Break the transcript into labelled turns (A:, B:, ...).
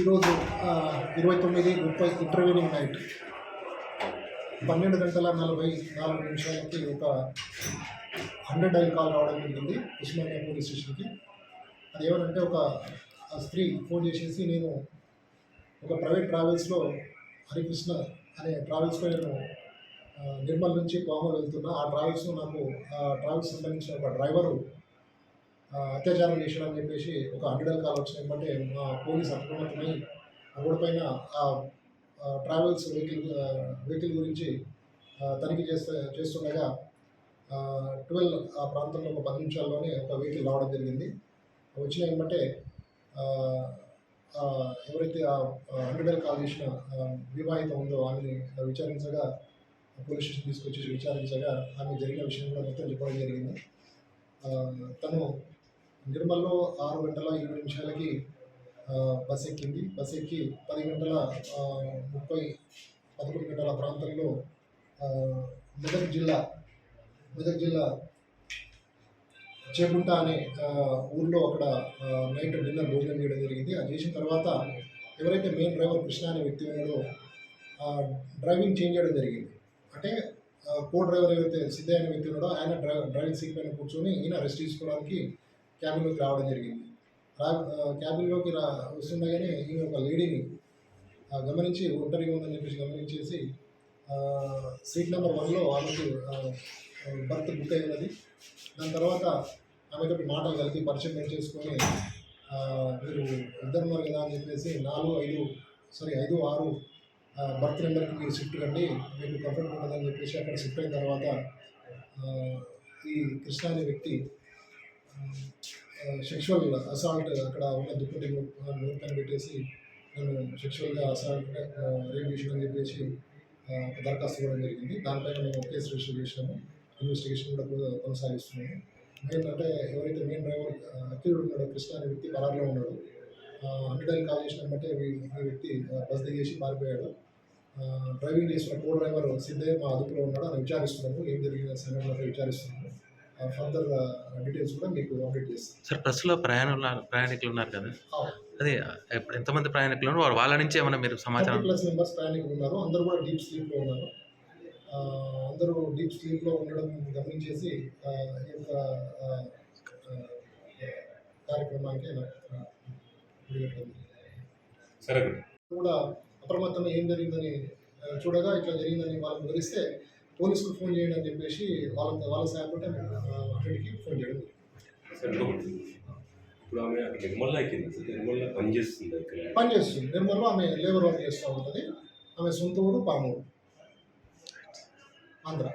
A: ఈరోజు ఇరవై తొమ్మిది ముప్పై ఇంటర్వ్యూనింగ్ నైట్ పన్నెండు గంటల నలభై నాలుగు నిమిషాలకి ఒక హండ్రెడ్ డైల్ కాల్ రావడం జరిగింది ఉస్మానియా పోలీస్ స్టేషన్కి. అది ఏమనంటే ఒక స్త్రీ ఫోన్ చేసేసి నేను ఒక ప్రైవేట్ ట్రావెల్స్లో హరికృష్ణ అనే ట్రావెల్స్లో నేను నిర్మల్ నుంచి కోమలు వెళ్తున్నా. ఆ ట్రావెల్స్లో నాకు ఆ ట్రావెల్స్ సంబంధించిన ఒక డ్రైవరు అత్యాచారం చేశాడని చెప్పేసి ఒక హండ్రెడ్ కాల్ వచ్చినాయంటే మా పోలీస్ అప్రమత్తమై రోడ్డు పైన ఆ ట్రావెల్స్ వెహికల్ వెహికల్ గురించి తనిఖీ చేస్తే చేస్తుండగా ట్వెల్వ్ ఆ ప్రాంతంలో ఒక పది నిమిషాల్లోనే ఒక వెహికల్ రావడం జరిగింది. వచ్చిన ఏమంటే ఎవరైతే ఆ హండ్రెడ్ కాల్ చేసిన వివాహిత ఉందో ఆమెని విచారించగా పోలీస్ స్టేషన్ తీసుకొచ్చి విచారించగా ఆమె జరిగిన విషయం కూడా మొత్తం చెప్పడం జరిగింది. తను నిర్మల్లో ఆరు గంటల ఇరవై నిమిషాలకి బస్ ఎక్కింది. బస్ ఎక్కి పది గంటల ముప్పై పదకొండు గంటల ప్రాంతంలో మెదక్ జిల్లా మెదక్ జిల్లా చేకుంట అనే ఊర్లో అక్కడ నైట్ డిన్నర్ భోజనం చేయడం జరిగింది. అది చేసిన తర్వాత ఎవరైతే మెయిన్ డ్రైవర్ కృష్ణ అనే వ్యక్తి ఉన్నాడో డ్రైవింగ్ చేంజ్ చేయడం జరిగింది. అంటే కో డ్రైవర్ ఏవైతే సిద్ధయ్య అనే వ్యక్తి ఉన్నాడో ఆయన డ్రైవింగ్ సీట్ పైన కూర్చొని ఈయన రెస్ట్ తీసుకోవడానికి క్యాబిన్లోకి రావడం జరిగింది. రా క్యాబిన్లోకి రా వస్తుండగానే ఈయన ఒక లేడీని గమనించి ఒంటరిగా ఉందని చెప్పేసి గమనించేసి సీట్ నెంబర్ వన్లో ఆమెకి బర్త్ బుక్ అయి ఉన్నది. దాని తర్వాత ఆమెతో మాటలు కలిపి పరిచయం చేసుకొని మీరు ఇద్దరున్నారు కదా అని చెప్పేసి నాలుగు ఐదు సారీ ఐదు ఆరు బర్త్ నెంబర్కి మీరు షిఫ్ట్ కండి మీకు కంఫర్ట్ ఉంటుందని చెప్పేసి అక్కడ షిఫ్ట్ అయిన తర్వాత ఈ కృష్ణ అనే వ్యక్తి సెక్షువల్ అసాల్ట్ అక్కడ ఉన్న దుప్పటి నోట్ పెట్టేసి నేను సెక్షువల్గా అసాల్ట్ రేప్ అని చెప్పేసి దరఖాస్తు ఇవ్వడం జరిగింది. దానిపైన మేము కేసు రిజిస్టర్ చేసినాము ఇన్వెస్టిగేషన్ కూడా కొనసాగిస్తున్నాము. మెయిన్ అంటే ఎవరైతే మెయిన్ డ్రైవర్ అక్యూడ్ ఉన్నాడో కృష్ణ అనే వ్యక్తి పరారులో ఉన్నాడు. హండ్రెడ్ కాల్ చేసిన బట్టే ఈ వ్యక్తి బస్ దిగేసి పారిపోయాడు. డ్రైవింగ్ చేసిన కో డ్రైవర్ సిద్ధయ్య మా అదుపులో ఉన్నాడు అని విచారిస్తున్నాము. ఏం జరిగిన సంఘటనలో విచారిస్తున్నాము. ఫర్దర్ డీటెయిల్స్ కూడా మీకు అప్డేట్ చేస్తాం.
B: సార్ బస్సులో ప్రయాణులు ప్రయాణికులు ఉన్నారు కదా? అదే ఎంతమంది ప్రయాణికులు ఉన్నారు? వాళ్ళ నుంచి ఏమైనా మీరు సమాచారం
A: ప్లస్ మెంబర్స్ ప్రయాణికులు ఉన్నారు. అందరూ కూడా డీప్ స్లీప్లో ఉన్నారు. అందరూ డీప్ స్లీప్లో ఉండడం గమనించేసి ఈ యొక్క కార్యక్రమానికి.
C: సరే
A: కూడా అప్రమత్తమై ఏం జరిగిందని చూడగా ఇట్లా జరిగిందని వాళ్ళకి వివరిస్తే పోలీసుకు ఫోన్ చేయండి అని చెప్పేసి వాళ్ళ వాళ్ళ సహాయపడి అక్కడికి ఫోన్ చేయడం
C: ఇప్పుడు ఆమె అక్కడ నిర్మల్లా ఎక్కింది సార్? నిర్మల్లా పనిచేస్తుంది ఇక్కడ
A: పని చేస్తుంది. నిర్మల్లో ఆమె లేబర్ వర్క్ చేస్తూ ఉంటుంది. ఆమె సొంత ఊరు పామూరు ఆంధ్ర.